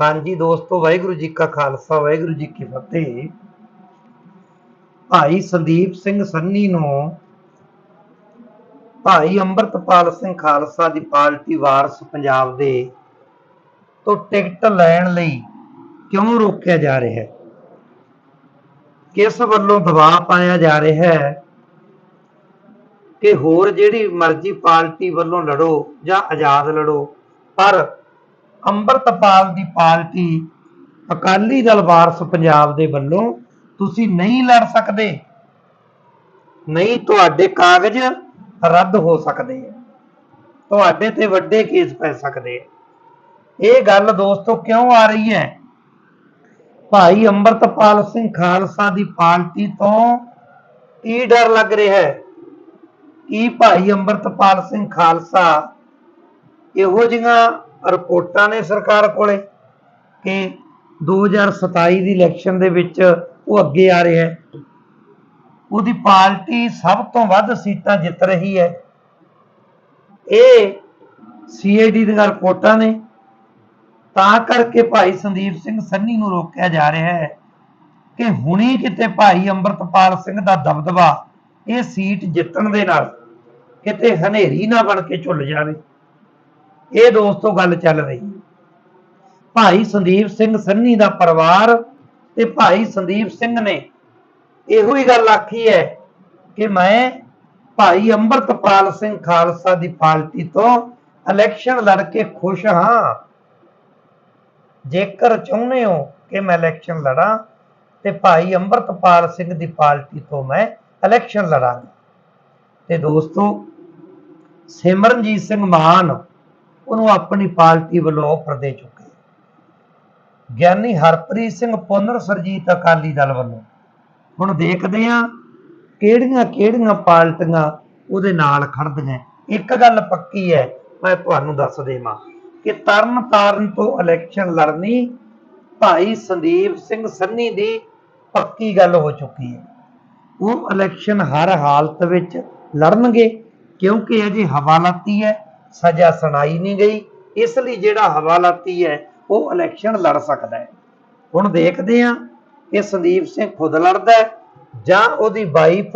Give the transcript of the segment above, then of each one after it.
ਹਾਂਜੀ ਦੋਸਤੋ, ਵਾਹਿਗੁਰੂ ਜੀ ਕਾ ਖਾਲਸਾ, ਵਾਹਿਗੁਰੂ ਜੀ ਕੀ ਫਤਿਹ। ਭਾਈ ਸੰਦੀਪ ਸਿੰਘ ਸੰਨੀ ਨੂੰ ਭਾਈ ਅੰਮ੍ਰਿਤਪਾਲ ਸਿੰਘ ਖਾਲਸਾ ਦੀ ਪਾਰਟੀ ਵਾਰਸ ਪੰਜਾਬ ਦੇ ਤੋਂ ਟਿਕਟ ਲੈਣ ਲਈ ਕਿਉਂ ਰੋਕਿਆ ਜਾ ਰਿਹਾ ਹੈ? ਕਿਸ ਵੱਲੋਂ ਦਬਾਅ ਪਾਇਆ ਜਾ ਰਿਹਾ ਹੈ ਕਿ ਹੋਰ ਜਿਹੜੀ ਮਰਜ਼ੀ ਪਾਰਟੀ ਵੱਲੋਂ ਲੜੋ ਜਾਂ ਆਜ਼ਾਦ ਲੜੋ, ਪਰ ਅੰਮ੍ਰਿਤਪਾਲ ਦੀ ਪਾਰਟੀ ਅਕਾਲੀ ਦਲ ਵਾਰਸ ਪੰਜਾਬ ਦੇ ਵੱਲੋਂ ਤੁਸੀਂ ਨਹੀਂ ਲੜ ਸਕਦੇ। ਨਹੀਂ, ਤੁਹਾਡੇ ਕਾਗਜ਼ ਰੱਦ ਹੋ ਸਕਦੇ ਆ। ਤੁਹਾਡੇ ਤੇ ਵੱਡੇ ਕੇਸ ਪੈ ਸਕਦੇ ਆ। ਇਹ ਗੱਲ ਦੋਸਤੋ ਕਿਉਂ ਆ ਰਹੀ ਹੈ? ਭਾਈ ਅੰਮ੍ਰਿਤਪਾਲ ਸਿੰਘ ਖਾਲਸਾ ਦੀ ਪਾਰਟੀ ਤੋਂ ਕੀ ਡਰ ਲੱਗ ਰਿਹਾ ਹੈ? ਕਿ ਭਾਈ ਅੰਮ੍ਰਿਤਪਾਲ ਸਿੰਘ ਖਾਲਸਾ ਇਹੋ ਜਿਹੀਆਂ ਰਿਪੋਰਟਾਂ ਨੇ ਸਰਕਾਰ ਕੋਲੇ ਕਿ 2027 ਦੀ ਇਲੈਕਸ਼ਨ ਦੇ ਵਿੱਚ ਉਹ ਅੱਗੇ ਆ ਰਿਹਾ ਹੈ। ਉਹਦੀ ਪਾਰਟੀ ਸਭ ਤੋਂ ਵੱਧ ਸੀਟਾਂ ਜਿੱਤ ਰਹੀ ਹੈ। ਇਹ ਸੀਆਈਡੀ ਦੀਆਂ ਰਿਪੋਰਟਾਂ ਨੇ। ਤਾਂ ਕਰਕੇ ਭਾਈ ਸੰਦੀਪ ਸਿੰਘ ਸੰਨੀ ਨੂੰ ਰੋਕਿਆ ਜਾ ਰਿਹਾ ਹੈ ਕਿ ਹੁਣੀ ਕਿਤੇ ਭਾਈ ਅੰਮ੍ਰਿਤਪਾਲ ਸਿੰਘ ਦਾ ਦਬਦਬਾ ਇਹ ਸੀਟ ਜਿੱਤਣ ਦੇ ਨਾਲ ਕਿਤੇ ਹਨੇਰੀ ਨਾ ਬਣ ਕੇ ਝੁੱਲ ਜਾਵੇ। ਇਹ ਦੋਸਤੋ ਗੱਲ ਚੱਲ ਰਹੀ ਭਾਈ ਸੰਦੀਪ ਸਿੰਘ ਸੰਨੀ ਦਾ ਪਰਿਵਾਰ ਤੇ ਭਾਈ ਸੰਦੀਪ ਸਿੰਘ ਨੇ ਇਹੋ ਹੀ ਗੱਲ ਆਖੀ ਹੈ ਕਿ ਮੈਂ ਭਾਈ ਅੰਮ੍ਰਿਤਪਾਲ ਸਿੰਘ ਖਾਲਸਾ ਦੀ ਪਾਰਟੀ ਤੋਂ ਇਲੈਕਸ਼ਨ ਲੜ ਕੇ ਖੁਸ਼ ਹਾਂ। ਜੇਕਰ ਚਾਹੁੰਦੇ ਹੋ ਕਿ ਮੈਂ ਇਲੈਕਸ਼ਨ ਲੜਾਂ ਤੇ ਭਾਈ ਅੰਮ੍ਰਿਤਪਾਲ ਸਿੰਘ ਦੀ ਪਾਰਟੀ ਤੋਂ ਮੈਂ ਇਲੈਕਸ਼ਨ ਲੜਾਂਗਾ। ਤੇ ਦੋਸਤੋ ਸਿਮਰਨਜੀਤ ਸਿੰਘ ਮਾਨ ਉਹਨੂੰ ਆਪਣੀ ਪਾਰਟੀ ਵੱਲੋਂ ਆਫਰ ਦੇ ਚੁੱਕੇ ਗਿਆਨੀ ਹਰਪ੍ਰੀਤ ਸਿੰਘ ਪੁਨਰ ਸਰਜੀਤ ਅਕਾਲੀ ਦਲ ਵੱਲੋਂ। ਹੁਣ ਦੇਖਦੇ ਆ ਕਿਹੜੀਆਂ ਕਿਹੜੀਆਂ ਪਾਰਟੀਆਂ ਉਹਦੇ ਨਾਲ ਖੜਦੀਆਂ ਇੱਕ ਗੱਲ ਪੱਕੀ ਹੈ, ਮੈਂ ਤੁਹਾਨੂੰ ਦੱਸ ਦੇਵਾਂ ਕਿ ਤਰਨ ਤਾਰਨ ਤੋਂ ਇਲੈਕਸ਼ਨ ਲੜਨੀ ਭਾਈ ਸੰਦੀਪ ਸਿੰਘ ਸੰਨੀ ਦੀ ਪੱਕੀ ਗੱਲ ਹੋ ਚੁੱਕੀ ਹੈ। ਉਹ ਇਲੈਕਸ਼ਨ ਹਰ ਹਾਲਤ ਵਿੱਚ ਲੜਨਗੇ ਕਿਉਂਕਿ ਅਜੇ ਹਵਾਲਾਤੀ ਹੈ। ਸਜ਼ਾ ਸੁਣਾਈ ਨਹੀਂ ਗਈ। ਇਸ ਲਈ ਜਿਹੜਾ ਹਵਾਲਾਤੀ ਹੈ, ਉਹ ਇਲੈਕਸ਼ਨ ਲੜ ਸਕਦਾ ਹੈ। ਹੁਣ ਦੇਖਦੇ ਹਾਂ ਕਿ ਸੰਦੀਪ ਸਿੰਘ ਖੁਦ ਲੜਦਾ ਹੈ ਜਾਂ ਉਹਦੀ ਵਾਈਫ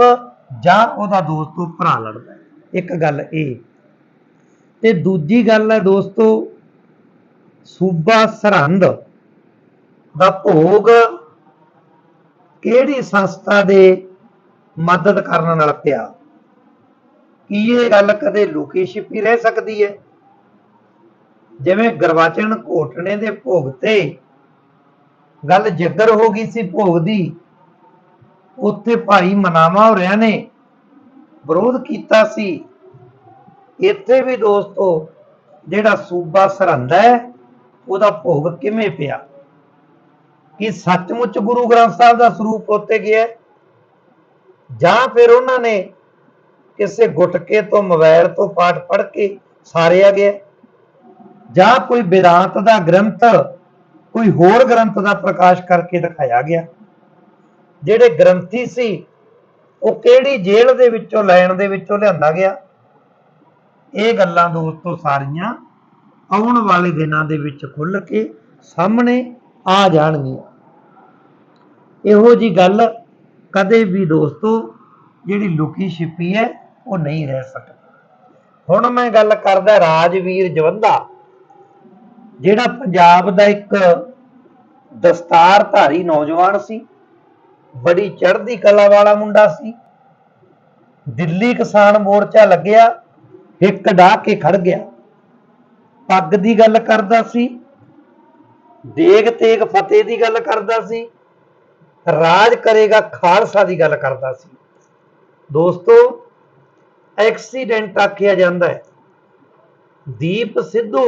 ਜਾਂ ਉਹਦਾ ਦੋਸਤੋ ਭਰਾ ਲੜਦਾ ਹੈ। ਇੱਕ ਗੱਲ ਇਹ। ਤੇ ਦੂਜੀ ਗੱਲ ਹੈ ਦੋਸਤੋ, ਸੂਬਾ ਸਰਹੰਦ ਦਾ ਭੋਗ ਕਿਹੜੀ ਸੰਸਥਾ ਦੇ ਮਦਦ ਕਰਨ ਨਾਲ ਪਿਆ? ਕੀ ਇਹ ਗੱਲ ਕਦੇ ਲੁਕੀ ਛਿਪੀ ਰਹਿ ਸਕਦੀ ਹੈ? ਜਿਵੇਂ ਗਰਵਾਚਨ ਘੋਟਣੇ ਦੇ ਭੋਗ ਤੇ ਗੱਲ ਜੱਗਰ ਹੋ ਗਈ ਸੀ ਭੋਗ ਦੀ, ਉੱਥੇ ਭਾਈ ਮਨਾਵਾ ਹੋਰਿਆਂ ਨੇ ਵਿਰੋਧ ਕੀਤਾ ਸੀ। ਇੱਥੇ ਵੀ ਦੋਸਤੋ, ਜਿਹੜਾ ਸੂਬਾ ਸਰਹੰਦਾ ਹੈ, ਉਹਦਾ ਭੋਗ ਕਿਵੇਂ ਪਿਆ? ਕਿ ਸੱਚਮੁੱਚ ਗੁਰੂ ਗ੍ਰੰਥ ਸਾਹਿਬ ਦਾ ਸਰੂਪ ਉੱਤੇ ਗਿਆ ਜਾਂ ਫਿਰ ਉਹਨਾਂ ਨੇ ਕਿਸੇ ਗੁਟਕੇ ਤੋਂ ਮੋਬਾਈਲ ਤੋਂ ਪਾਠ ਪੜ੍ਹ ਕੇ ਸਾਰਿਆ ਗਿਆ। ਜਾਂ ਕੋਈ ਵਿਦਾਂਤ ਦਾ ਗ੍ਰੰਥ, ਕੋਈ ਹੋਰ ਗ੍ਰੰਥ ਦਾ ਪ੍ਰਕਾਸ਼ ਕਰਕੇ ਦਿਖਾਇਆ ਗਿਆ। ਜਿਹੜੇ ਗ੍ਰੰਥੀ ਸੀ, ਉਹ ਕਿਹੜੀ ਜੇਲ੍ਹ ਦੇ ਵਿੱਚੋਂ ਲੈਣ ਦੇ ਵਿੱਚੋਂ ਲਿਆਂਦਾ ਗਿਆ? ਇਹ ਗੱਲਾਂ ਦੋਸਤੋ ਸਾਰੀਆਂ ਆਉਣ ਵਾਲੇ ਦਿਨਾਂ ਦੇ ਵਿੱਚ ਖੁੱਲ ਕੇ ਸਾਹਮਣੇ ਆ ਜਾਣਗੀਆਂ। ਇਹੋ ਜੀ ਗੱਲ ਕਦੇ ਵੀ ਦੋਸਤੋ ਜਿਹੜੀ ਲੁਕੀ ਛਿਪੀ ਹੈ ਉਹ ਨਹੀਂ ਰਹਿ ਸਕਦਾ। ਹੁਣ ਮੈਂ ਗੱਲ ਕਰਦਾ ਰਾਜਵੀਰ ਜਵੰਦਾ, ਜਿਹੜਾ ਪੰਜਾਬ ਦਾ ਇੱਕ ਦਸਤਾਰਧਾਰੀ ਨੌਜਵਾਨ ਸੀ, ਬੜੀ ਚੜ੍ਹਦੀ ਕਲਾ ਵਾਲਾ ਮੁੰਡਾ ਸੀ। ਦਿੱਲੀ ਕਿਸਾਨ ਮੋਰਚਾ ਲੱਗਿਆ ਹਿੱਕ ਡਾਹ ਕੇ ਖੜ ਗਿਆ। ਪੱਗ ਦੀ ਗੱਲ ਕਰਦਾ ਸੀ, ਦੇਗ ਤੇਗ ਫਤਿਹ ਦੀ ਗੱਲ ਕਰਦਾ ਸੀ, ਰਾਜ ਕਰੇਗਾ ਖਾਲਸਾ ਦੀ ਗੱਲ ਕਰਦਾ ਸੀ। ਦੋਸਤੋ ਐਕਸੀਡੈਂਟ ਆਖਿਆ ਜਾਂਦਾ ਹੈ। ਦੀਪ ਸਿੱਧੂ,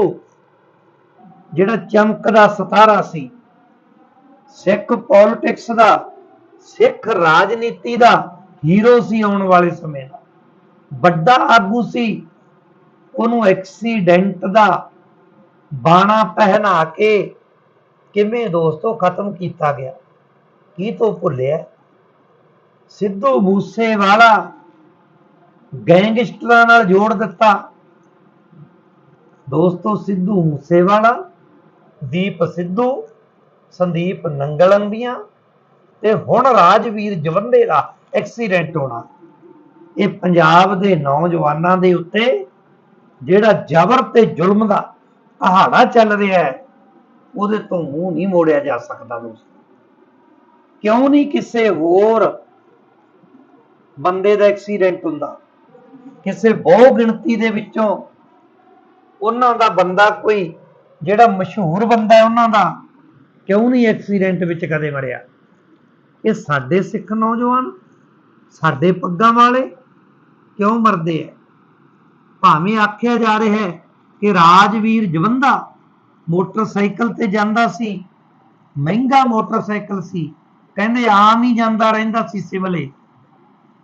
ਜਿਹੜਾ ਚਮਕਦਾ ਸਤਾਰਾ ਸੀ, ਸਿੱਖ ਪੋਲਿਟਿਕਸ ਦਾ, ਸਿੱਖ ਰਾਜਨੀਤੀ ਦਾ ਹੀਰੋ ਸੀ ਆਉਣ ਵਾਲੇ ਸਮੇਂ ਦਾ। ਵੱਡਾ ਆਗੂ ਸੀ, ਉਹਨੂੰ ਐਕਸੀਡੈਂਟ ਦਾ ਬਾਣਾ ਪਹਿਨਾ ਕੇ ਕਿਵੇਂ ਦੋਸਤੋ ਖਤਮ ਕੀਤਾ ਗਿਆ, ਕੀ ਤੋਂ ਭੁੱਲਿਆ? ਸਿੱਧੂ ਮੂਸੇਵਾਲਾ ਗੈਂਗਸਟਰਾਂ ਨਾਲ ਜੋੜ ਦਿੱਤਾ। ਦੋਸਤੋ ਸਿੱਧੂ ਮੂਸੇਵਾਲਾ, ਦੀਪ ਸਿੱਧੂ, ਸੰਦੀਪ ਨੰਗਲੰਬੀਆਂ ਤੇ ਹੁਣ ਰਾਜਵੀਰ ਜਵੰਦੇ ਦਾ ਐਕਸੀਡੈਂਟ ਹੋਣਾ। ਇਹ ਪੰਜਾਬ ਦੇ ਨੌਜਵਾਨਾਂ ਦੇ ਉੱਤੇ ਜਿਹੜਾ ਜ਼ਬਰ ਤੇ ਜ਼ੁਲਮ ਦਾ ਪਹਾੜਾ ਚੱਲ ਰਿਹਾ ਹੈ, ਉਹਦੇ ਤੋਂ ਮੂੰਹ ਨਹੀਂ ਮੋੜਿਆ ਜਾ ਸਕਦਾ ਦੋਸਤੋ। ਕਿਉਂ ਨਹੀਂ ਕਿਸੇ ਹੋਰ ਬੰਦੇ ਦਾ ਐਕਸੀਡੈਂਟ ਹੁੰਦਾ? ਕਿਸੇ ਬਹੁ ਗਿਣਤੀ ਦੇ ਵਿੱਚੋਂ ਉਹਨਾਂ ਦਾ ਬੰਦਾ ਕੋਈ ਜਿਹੜਾ ਮਸ਼ਹੂਰ ਬੰਦਾ ਹੈ ਉਹਨਾਂ ਦਾ ਕਿਉਂ ਨਹੀਂ ਐਕਸੀਡੈਂਟ ਵਿੱਚ ਕਦੇ ਮਰਿਆ? ਇਹ ਸਾਡੇ ਸਿੱਖ ਨੌਜਵਾਨ, ਸਾਡੇ ਪੱਗਾਂ ਵਾਲੇ ਕਿਉਂ ਮਰਦੇ ਆ ਭਾਵੇਂ ਆਖਿਆ ਜਾ ਰਿਹਾ ਹੈ ਕਿ ਰਾਜਵੀਰ ਜਵੰਦਾ ਮੋਟਰਸਾਈਕਲ ਤੇ ਜਾਂਦਾ ਸੀ, ਮਹਿੰਗਾ ਮੋਟਰਸਾਈਕਲ ਸੀ, ਕਹਿੰਦੇ ਆਮ ਹੀ ਜਾਂਦਾ ਰਹਿੰਦਾ ਸੀ ਸਿਵਲੇ।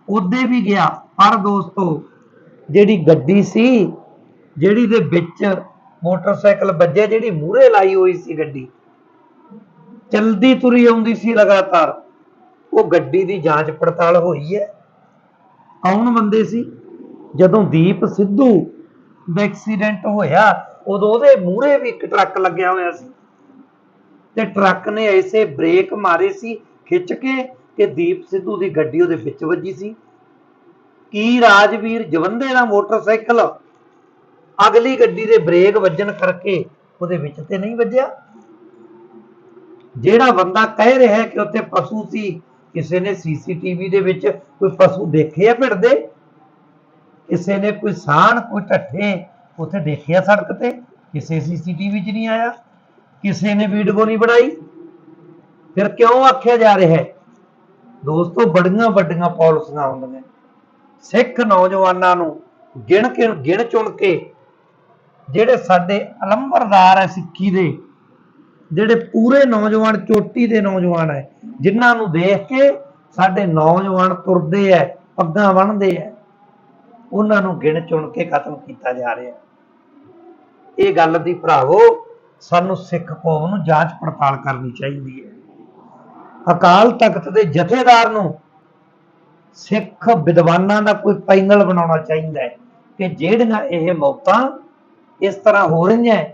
ਉਹਦੇ ਵੀ ਗਿਆ। ਪਰ ਦੋਸਤੋ, ਜਿਹੜੀ ਗੱਡੀ ਸੀ, ਜਿਹੜੀ ਦੇ ਵਿੱਚ ਮੋਟਰਸਾਈਕਲ ਵੱਜਿਆ, ਜਿਹੜੀ ਮੂਹਰੇ ਲਾਈ ਹੋਈ ਸੀ ਗੱਡੀ, ਚਲਦੀ ਤੁਰੀ ਆਉਂਦੀ ਸੀ ਲਗਾਤਾਰ, ਉਹ ਗੱਡੀ ਦੀ ਜਾਂਚ ਪੜਤਾਲ ਹੋਈ ਹੈ। ਕੌਣ ਬੰਦੇ ਸੀ? ਜਦੋਂ ਦੀਪ ਸਿੱਧੂ ਦਾ ਐਕਸੀਡੈਂਟ ਹੋਇਆ, ਉਦੋਂ ਉਹਦੇ ਮੂਹਰੇ ਵੀ ਇੱਕ ਟਰੱਕ ਲੱਗਿਆ ਹੋਇਆ ਸੀ। ਤੇ ਟਰੱਕ ਨੇ ਐਸੇ ਬ੍ਰੇਕ ਮਾਰੇ ਸੀ, ਖਿੱਚ ਕੇ, ਕਿ ਦੀਪ ਸਿੱਧੂ ਦੀ ਗੱਡੀ ਉਹਦੇ ਵਿੱਚ ਵੱਜੀ ਸੀ। ਕੀ ਰਾਜਵੀਰ ਜਵੰਦੇ ਦਾ ਮੋਟਰਸਾਈਕਲ? ਅਗਲੀ ਗੱਡੀ ਦੇ ਬ੍ਰੇਕ ਵੱਜਣ ਕਰਕੇ ਉਹਦੇ ਵਿੱਚ ਤੇ ਨਹੀਂ ਵੱਜਿਆ। ਜਿਹੜਾ ਬੰਦਾ ਕਹਿ ਰਿਹਾ ਕਿ ਉੱਥੇ ਪਸ਼ੂ ਸੀ, ਕਿਸੇ ਨੇ ਸੀਸੀਟੀਵੀ ਦੇ ਵਿੱਚ ਕੋਈ ਪਸ਼ੂ ਦੇਖੇ ਆ ਭਿੜਦੇ ਕਿਸੇ ਨੇ ਕੋਈ ਸਾਣ ਕੋਈ ਢੱਠੇ ਉੱਥੇ ਦੇਖਿਆ ਸੜਕ ਤੇ? ਕਿਸੇ ਸੀਸੀਟੀਵੀ 'ਚ ਨਹੀਂ ਆਇਆ? ਕਿਸੇ ਨੇ ਵੀਡੀਓ ਨਹੀਂ ਬਣਾਈ? ਫਿਰ ਕਿਉਂ ਆਖਿਆ ਜਾ ਰਿਹਾ ਹੈ? ਦੋਸਤੋ, ਬੜੀਆਂ ਵੱਡੀਆਂ ਪਾਲਿਸੀਆਂ ਹੁੰਦੀਆਂ ਸਿੱਖ ਨੌਜਵਾਨਾਂ ਨੂੰ ਗਿਣ ਕੇ, ਗਿਣ ਚੁਣ ਕੇ ਜਿਹੜੇ ਸਾਡੇ ਅਲੰਬਰਦਾਰ ਹੈ ਸਿੱਖੀ ਦੇ, ਜਿਹੜੇ ਪੂਰੇ ਨੌਜਵਾਨ, ਚੋਟੀ ਦੇ ਨੌਜਵਾਨ ਹੈ, ਜਿਨ੍ਹਾਂ ਨੂੰ ਦੇਖ ਕੇ ਸਾਡੇ ਨੌਜਵਾਨ ਤੁਰਦੇ ਐ ਪੱਗਾਂ ਬੰਨ੍ਹਦੇ ਐ ਉਹਨਾਂ ਨੂੰ ਗਿਣ ਚੁਣ ਕੇ ਖਤਮ ਕੀਤਾ ਜਾ ਰਿਹਾ ਇਹ ਗੱਲ ਦੀ ਭਰਾਵੋ, ਸਾਨੂੰ ਸਿੱਖ ਕੌਮ ਨੂੰ ਜਾਂਚ ਪੜਤਾਲ ਕਰਨੀ ਚਾਹੀਦੀ ਹੈ। ਅਕਾਲ ਤਖਤ ਦੇ ਜਥੇਦਾਰ ਨੂੰ ਸਿੱਖ ਵਿਦਵਾਨਾਂ ਦਾ ਕੋਈ ਪੈਨਲ ਬਣਾਉਣਾ ਚਾਹੀਦਾ ਹੈ ਕਿ ਜਿਹੜੀਆਂ ਇਹ ਮੌਤਾਂ ਇਸ ਤਰ੍ਹਾਂ ਹੋ ਰਹੀਆਂ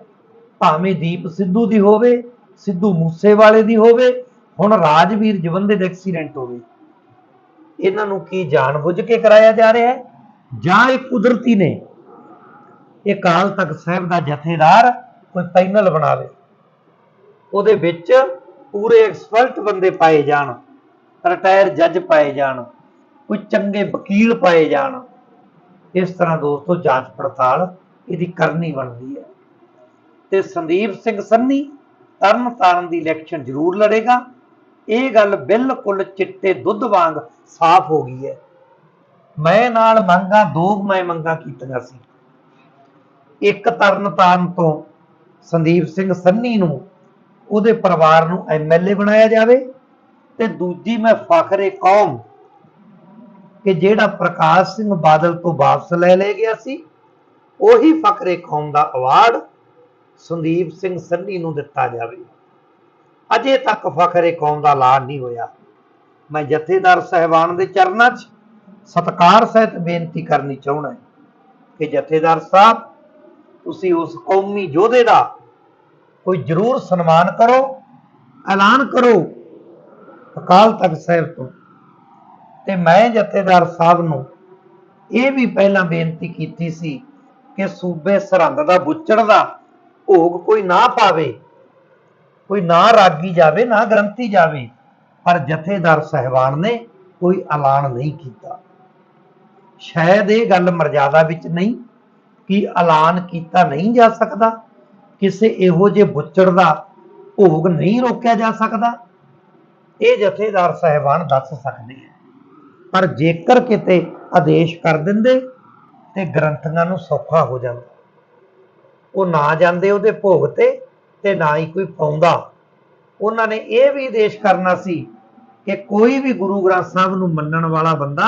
ਭਾਵੇਂ ਦੀਪ ਸਿੱਧੂ ਦੀ ਹੋਵੇ, ਸਿੱਧੂ ਮੂਸੇਵਾਲੇ ਦੀ ਹੋਵੇ, ਹੁਣ ਰਾਜਵੀਰ ਜਵੰਦੇ ਦਾ ਐਕਸੀਡੈਂਟ ਹੋਵੇ ਇਹਨਾਂ ਨੂੰ ਕੀ ਜਾਣਬੁੱਝ ਕੇ ਕਰਾਇਆ ਜਾ ਰਿਹਾ ਹੈ? ਜਾਂ ਇਹ ਕੁਦਰਤੀ ਨੇ? ਇਹ ਕਾਲ ਤਖਤ ਸਾਹਿਬ ਦਾ ਜਥੇਦਾਰ ਕੋਈ ਪੈਨਲ ਬਣਾਵੇ, ਉਹਦੇ ਵਿੱਚ ਪੂਰੇ ਐਕਸਪਰਟ ਬੰਦੇ ਪਾਏ ਜਾਣ ਰਿਟਾਇਰ ਜੱਜ ਪਾਏ ਜਾਣ ਕੋਈ ਚੰਗੇ ਵਕੀਲ ਪਾਏ ਜਾਣ। ਇਸ ਤਰ੍ਹਾਂ ਦੋਸਤੋ ਜਾਂਚ ਪੜਤਾਲ ਇਹਦੀ ਕਰਨੀ ਬਣਦੀ ਹੈ। ਤੇ ਸੰਦੀਪ ਸਿੰਘ ਸੰਨੀ ਤਰਨ ਤਾਰਨ ਦੀ ਇਲੈਕਸ਼ਨ ਜ਼ਰੂਰ ਲੜੇਗਾ। ਇਹ ਗੱਲ ਬਿਲਕੁਲ ਚਿੱਟੇ ਦੁੱਧ ਵਾਂਗ ਸਾਫ਼ ਹੋ ਗਈ ਹੈ। ਮੈਂ ਨਾਲ ਮੰਗਾ, ਦੋ ਮੈਂ ਮੰਗਾ ਕੀਤੀਆਂ ਸੀ। ਇੱਕ ਤਰਨ ਤਾਰਨ ਤੋਂ ਸੰਦੀਪ ਸਿੰਘ ਸੰਨੀ ਨੂੰ, ਉਹਦੇ ਪਰਿਵਾਰ ਨੂੰ ਐਮਐਲਏ ਬਣਾਇਆ ਜਾਵੇ ਤੇ ਦੂਜੀ ਮੈਂ ਫਖਰੇ ਕੌਮ ਕਿ ਜਿਹੜਾ ਪ੍ਰਕਾਸ਼ ਸਿੰਘ ਬਾਦਲ ਤੋਂ ਵਾਪਸ ਲੈ ਲਿਆ ਗਿਆ ਸੀ, ਉਹੀ ਫਖਰੇ ਕੌਮ ਦਾ ਅਵਾਰਡ ਸੰਦੀਪ ਸਿੰਘ ਸੰਨੀ ਨੂੰ ਦਿੱਤਾ ਜਾਵੇ। ਅਜੇ ਤੱਕ ਫਖਰੇ ਕੌਮ ਦਾ ਐਲਾਨ ਨਹੀਂ ਹੋਇਆ। ਮੈਂ ਜਥੇਦਾਰ ਸਹਿਬਾਨ ਦੇ ਚਰਨਾਂ 'ਚ ਸਤਕਾਰ ਸਹਿਤ ਬੇਨਤੀ ਕਰਨੀ ਚਾਹੁੰਦਾ ਕਿ ਜਥੇਦਾਰ ਸਾਹਿਬ, ਤੁਸੀਂ ਉਸ ਕੌਮੀ ਯੋਧੇ ਦਾ ਕੋਈ ਜ਼ਰੂਰ ਸਨਮਾਨ ਕਰੋ, ਐਲਾਨ ਕਰੋ ਅਕਾਲ ਤਖਤ ਸਾਹਿਬ ਤੋਂ। ਤੇ ਮੈਂ ਜਥੇਦਾਰ ਸਾਹਿਬ ਨੂੰ ਇਹ ਵੀ ਪਹਿਲਾਂ ਬੇਨਤੀ ਕੀਤੀ ਸੀ ਕਿ ਸੂਬੇ ਸਰਹੰਦ ਦਾ ਬੁੱਚੜ ਦਾ ਭੋਗ ਕੋਈ ਨਾ ਪਾਵੇ, ਕੋਈ ਨਾ ਰਾਗੀ ਜਾਵੇ, ਨਾ ਗ੍ਰੰਥੀ ਜਾਵੇ, ਪਰ ਜਥੇਦਾਰ ਸਹਿਬਾਨ ਨੇ ਕੋਈ ਐਲਾਨ ਨਹੀਂ ਕੀਤਾ। ਸ਼ਾਇਦ ਇਹ ਗੱਲ ਮਰਜ਼ਾਦਾ ਵਿੱਚ ਨਹੀਂ ਕਿ ਐਲਾਨ ਕੀਤਾ ਨਹੀਂ ਜਾ ਸਕਦਾ, ਕਿਸੇ ਇਹੋ ਜਿਹੇ ਬੁੱਚੜ ਦਾ ਭੋਗ ਨਹੀਂ ਰੋਕਿਆ ਜਾ ਸਕਦਾ। ਇਹ ਜਥੇਦਾਰ ਸਹਿਬਾਨ ਦੱਸ ਸਕਦੇ ਆ। ਪਰ ਜੇਕਰ ਕਿਤੇ ਆਦੇਸ਼ ਕਰ ਦਿੰਦੇ ਤੇ ਗ੍ਰੰਥੀਆਂ ਨੂੰ ਸੌਖਾ ਹੋ ਜਾਂਦਾ। ਉਹ ਨਾ ਜਾਂਦੇ ਉਹਦੇ ਭੋਗ ਤੇ ਤੇ ਨਾ ਹੀ ਕੋਈ ਪਾਉਂਦਾ। ਉਹਨਾਂ ਨੇ ਇਹ ਵੀ ਆਦੇਸ਼ ਕਰਨਾ ਸੀ ਕਿ ਕੋਈ ਵੀ ਗੁਰੂ ਗ੍ਰੰਥ ਸਾਹਿਬ ਨੂੰ ਮੰਨਣ ਵਾਲਾ ਬੰਦਾ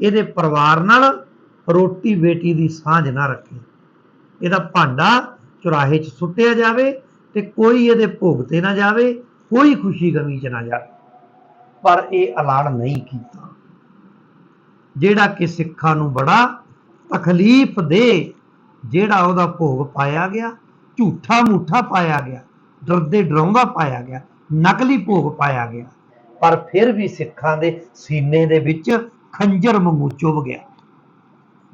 ਇਹਦੇ ਪਰਿਵਾਰ ਨਾਲ ਰੋਟੀ ਬੇਟੀ ਦੀ ਸਾਂਝ ਨਾ ਰੱਖੇ। ਇਹਦਾ ਭਾਂਡਾ ਚੁਰਾਹੇ 'ਚ ਸੁੱਟਿਆ ਜਾਵੇ ਤੇ ਕੋਈ ਇਹਦੇ ਭੋਗ ਤੇ ਨਾ ਜਾਵੇ, ਕੋਈ ਖੁਸ਼ੀ ਗਮੀ 'ਚ ਨਾ ਜਾਵੇ। ਪਰ ਇਹ ਐਲਾਨ ਨਹੀਂ ਕੀਤਾ। ਜਿਹੜਾ ਕਿ ਸਿੱਖਾਂ ਨੂੰ ਬੜਾ ਤਕਲੀਫ ਦੇ, ਜਿਹੜਾ ਉਹਦਾ ਭੋਗ ਪਾਇਆ ਗਿਆ, ਝੂਠਾ ਮੂਠਾ ਪਾਇਆ ਗਿਆ, ਡਰਦੇ ਡਰਾਉਂਦਾ ਪਾਇਆ ਗਿਆ, ਨਕਲੀ ਭੋਗ ਪਾਇਆ ਗਿਆ, ਪਰ ਫਿਰ ਵੀ ਸਿੱਖਾਂ ਦੇ ਸੀਨੇ ਦੇ ਵਿੱਚ ਖੰਜਰ ਵਾਂਗੂ ਚੁਭ ਗਿਆ।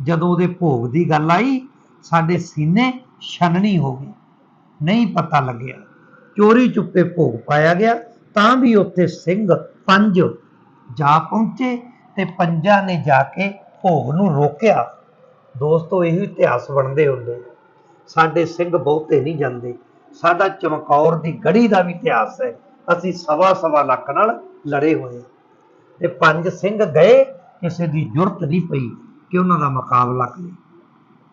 ਜਦੋਂ ਉਹਦੇ ਭੋਗ ਦੀ ਗੱਲ ਆਈ, ਸਾਡੇ ਸੀਨੇ ਛਨਣੀ ਹੋ ਗਏ, ਨਹੀਂ ਪਤਾ ਲੱਗਿਆ। ਚੋਰੀ ਚੁੱਪੇ ਭੋਗ ਪਾਇਆ ਗਿਆ, ਤਾਂ ਵੀ ਉੱਥੇ ਸਿੰਘ ਪੰਜ ਜਾ ਪਹੁੰਚੇ ਤੇ ਪੰਜਾਂ ਨੇ ਜਾ ਕੇ ਭੋਗ ਨੂੰ ਰੋਕਿਆ। ਦੋਸਤੋ, ਇਹੀ ਇਤਿਹਾਸ ਬਣਦੇ ਹੁੰਦੇ ਸਾਡੇ ਸਿੰਘ ਬਹੁਤੇ ਨਹੀਂ ਜਾਂਦੇ। ਸਾਡਾ ਚਮਕੌਰ ਦੀ ਗੜੀ ਦਾ ਵੀ ਇਤਿਹਾਸ ਹੈ। ਅਸੀਂ ਸਵਾ ਸਵਾ ਲੱਖ ਨਾਲ ਲੜੇ ਹੋਏ ਤੇ ਪੰਜ ਸਿੰਘ ਗਏ, ਕਿਸੇ ਦੀ ਜੁਰਤ ਨਹੀਂ ਪਈ ਕਿ ਉਹਨਾਂ ਦਾ ਮੁਕਾਬਲਾ ਕਰੇ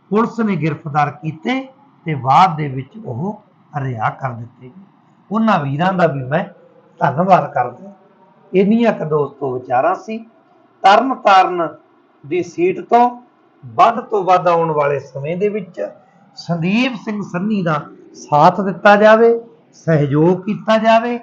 ਪੁਲਿਸ ਨੇ ਗ੍ਰਿਫਤਾਰ ਕੀਤੇ ਤੇ ਬਾਅਦ ਦੇ ਵਿੱਚ ਉਹ ਰਿਹਾ ਕਰ ਦਿੱਤੇ। ਉਹਨਾਂ ਵੀਰਾਂ ਦਾ ਵੀ ਮੈਂ ਧੰਨਵਾਦ ਕਰਦਾ। ਇੰਨੀਆਂ ਕੁ ਦੋਸਤੋ ਵਿਚਾਰਾਂ ਸੀ। ਤਰਨ ਤਾਰਨ ਦੀ ਸੀਟ ਤੋਂ ਵੱਧ ਤੋਂ ਵੱਧ ਆਉਣ ਵਾਲੇ ਸਮੇਂ ਦੇ ਵਿੱਚ ਸੰਦੀਪ ਸਿੰਘ ਸੰਨੀ ਦਾ ਸਾਥ ਦਿੱਤਾ ਜਾਵੇ, ਸਹਿਯੋਗ ਕੀਤਾ ਜਾਵੇ,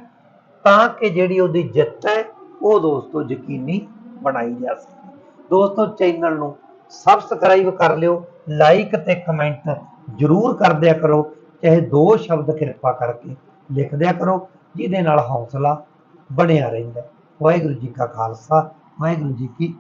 ਤਾਂ ਕਿ ਜਿਹੜੀ ਉਹਦੀ ਜਿੱਤ ਹੈ, ਉਹ ਦੋਸਤੋ ਯਕੀਨੀ ਬਣਾਈ ਜਾ ਸਕੇ। ਦੋਸਤੋ, ਚੈਨਲ ਨੂੰ ਸਬਸਕ੍ਰਾਈਬ ਕਰ ਲਿਓ ਲਾਈਕ ਤੇ ਕਮੈਂਟ ਜਰੂਰ ਕਰ ਦਿਆ ਕਰੋ, ਚਾਹੇ ਦੋ ਸ਼ਬਦ ਕਿਰਪਾ ਕਰਕੇ ਲਿਖ ਦਿਆ ਕਰੋ, ਜਿਹਦੇ ਨਾਲ ਹੌਸਲਾ ਬਣਿਆ ਰਹਿੰਦਾ। ਵਾਹਿਗੁਰੂ ਜੀ ਕਾ ਖਾਲਸਾ ਵਾਹਿਗੁਰੂ ਜੀ ਕੀ